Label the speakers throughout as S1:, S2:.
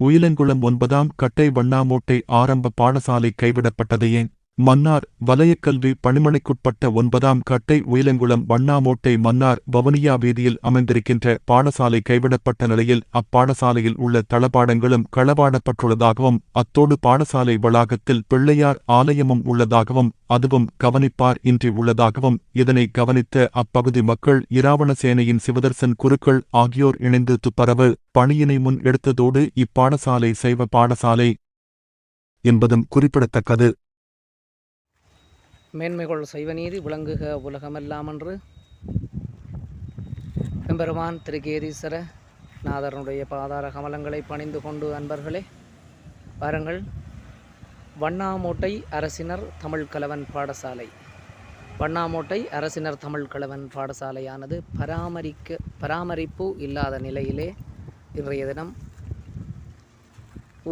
S1: உயிலங்குளம் ஒன்பதாம் கட்டை வண்ணாமோட்டை ஆரம்ப பாடசாலை கைவிடப்பட்டது ஏன்? மன்னார் வலயக்கல்வி பணிமனைக்குட்பட்ட ஒன்பதாம் கட்டை உயிலங்குளம் வண்ணாமோட்டை மன்னார் வவுனியா வீதியில் அமைந்திருக்கின்ற பாடசாலை கைவிடப்பட்ட நிலையில் அப்பாடசாலையில் உள்ள தளபாடங்களும் களவாடப்பட்டுள்ளதாகவும் அத்தோடு பாடசாலை வளாகத்தில் பிள்ளையார் ஆலயமும் உள்ளதாகவும் அதுவும் கவனிப்பார் இன்றி உள்ளதாகவும் இதனை கவனித்த அப்பகுதி மக்கள் இராவண சேனையின் சிவதர்சன் குருக்கள் ஆகியோர் இணைந்து துப்பரவு பணியினை முன் எடுத்ததோடு இப்பாடசாலை சைவ பாடசாலை என்பதும் குறிப்பிடத்தக்கது.
S2: மேன்மைகொள் சைவநீதி விளங்குக உலகமெல்லாமன்று. எம்பெருமான் திருகேதீஸ்வர நாதரனுடைய பாதார கமலங்களை பணிந்து கொண்டு அன்பர்களே வாருங்கள். வண்ணாமோட்டை அரசினர் தமிழ் கலவன் பாடசாலை. வண்ணாமோட்டை அரசினர் தமிழ் கலவன் பாடசாலையானது பராமரிக்க பராமரிப்பு இல்லாத நிலையிலே இன்றைய தினம்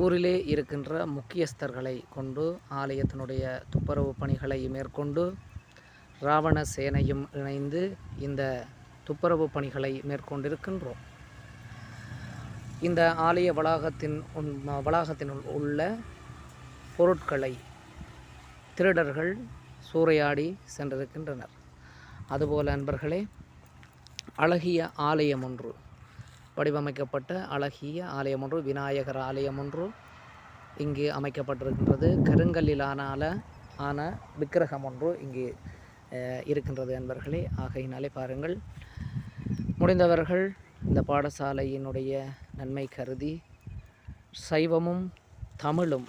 S2: ஊரிலே இருக்கின்ற முக்கியஸ்தர்களை கொண்டு ஆலயத்தினுடைய துப்புரவு பணிகளை மேற்கொண்டு இராவண சேனையும் இணைந்து இந்த துப்புரவு பணிகளை மேற்கொண்டிருக்கின்றோம். இந்த ஆலய வளாகத்தின் வளாகத்தினுள் உள்ள பொருட்களை திருடர்கள் சூறையாடி சென்றிருக்கின்றனர். அதுபோல் அன்பர்களே அழகிய ஆலயம் ஒன்று வடிவமைக்கப்பட்ட அழகிய ஆலயம் ஒன்று விநாயகர் ஆலயம் ஒன்று இங்கு அமைக்கப்பட்டிருக்கின்றது. கருங்கல்லிலானால ஆன விக்கிரகம் ஒன்று இங்கு இருக்கின்றது என்பர்களே ஆகையினாலே பாருங்கள் முடிந்தவர்கள் இந்த பாடசாலையினுடைய நன்மை கருதி சைவமும் தமிழும்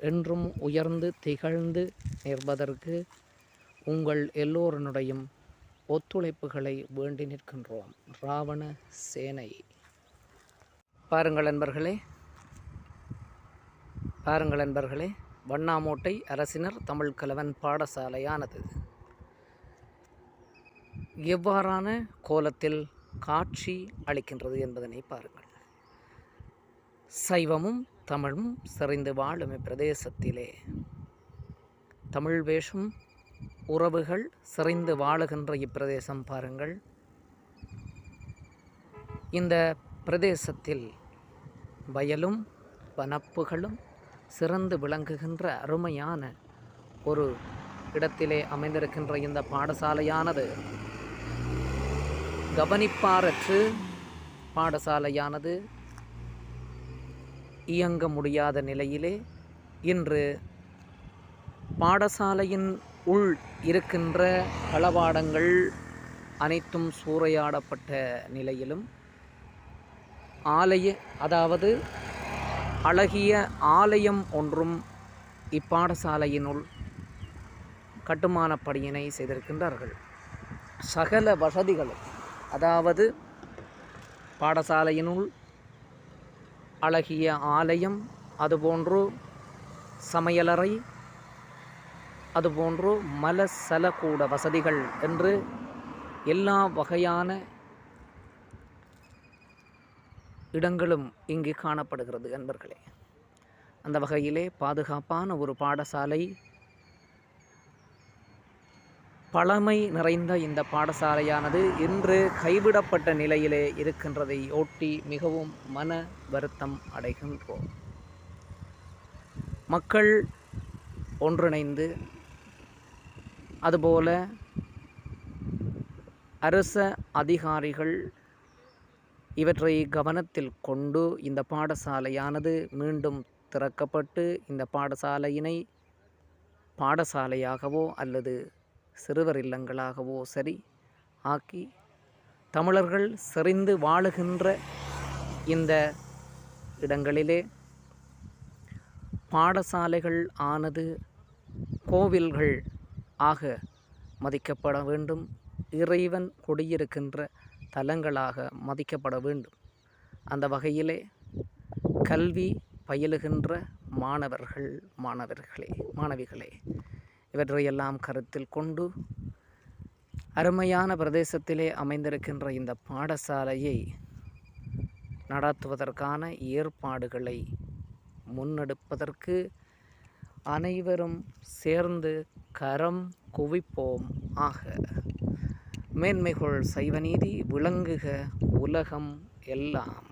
S2: என்றும் உயர்ந்து திகழ்ந்து நிற்பதற்கு உங்கள் எல்லோருனுடையும் ஒத்துழைப்புகளை வேண்டி நிற்கின்றோம். ராவண சேனை. பாருங்கள் அன்பர்களே பாருங்கள் அன்பர்களே வண்ணாமோட்டை அரசினர் தமிழ் கலவன் பாடசாலையானது. எவ்வாறான கோலத்தில் காட்சி அளிக்கின்றது என்பதனை பாருங்கள். சைவமும் தமிழும் செறிந்து வாழும் இப்பிரதேசத்திலே. தமிழ் வேஷம் உறவுகள் சிறைந்து வாழுகின்ற இப்பிரதேசம் பாருங்கள். இந்த பிரதேசத்தில் வயலும் வனப்புகளும் சிறந்து விளங்குகின்ற அருமையான ஒரு இடத்திலே அமைந்திருக்கின்ற இந்த பாடசாலையானது. கவனிப்பாரற்று பாடசாலையானது. இயங்க முடியாத நிலையிலே இன்று பாடசாலையின் உள் இருக்கின்ற களவாடங்கள் அனைத்தும் சூறையாடப்பட்ட நிலையிலும் ஆலய அதாவது அழகிய ஆலயம் ஒன்றும் இப்பாடசாலையினுள் கட்டுமானப் பணியினை செய்திருக்கின்றார்கள். சகல வசதிகளும் அதாவது பாடசாலையினுள் அழகிய ஆலயம் அதுபோன்று சமையலறை அதுபோன்று மலசலகூட வசதிகள் என்று எல்லா வகையான இடங்களும் இங்கு காணப்படுகிறது நண்பர்களே அந்த வகையிலே பாதுகாப்பான ஒரு பாடசாலை பழமை நிறைந்த இந்த பாடசாலையானது இன்று கைவிடப்பட்ட நிலையிலே இருக்கின்றதை ஒட்டி மிகவும் மன வருத்தம் அடைகின்றோம். மக்கள் ஒன்றிணைந்து அதுபோல அரச அதிகாரிகள் இவற்றை கவனத்தில் கொண்டு இந்த பாடசாலையானது மீண்டும் திறக்கப்பட்டு இந்த பாடசாலையினை பாடசாலையாகவோ அல்லது சிறுவர் இல்லங்களாகவோ சரி ஆக்கி தமிழர்கள் செறிந்து வாழுகின்ற இந்த இடங்களிலே பாடசாலைகள் ஆனது கோவில்கள் ஆக மதிக்கப்பட வேண்டும். இறைவன் குடியிருக்கின்ற தலங்களாக மதிக்கப்பட வேண்டும். அந்த வகையிலே கல்வி பயிலுகின்ற மாணவர்கள் மாணவர்களே மாணவிகளே இவற்றையெல்லாம் கருத்தில் கொண்டு அருமையான பிரதேசத்திலே அமைந்திருக்கின்ற இந்த பாடசாலையை நடத்துவதற்கான ஏற்பாடுகளை முன்னெடுப்பதற்கு அனைவரும் சேர்ந்து கரம் குவிப்போம் ஆக மேன்மைகொள் சைவநீதி விளங்குக உலகம் எல்லாம்.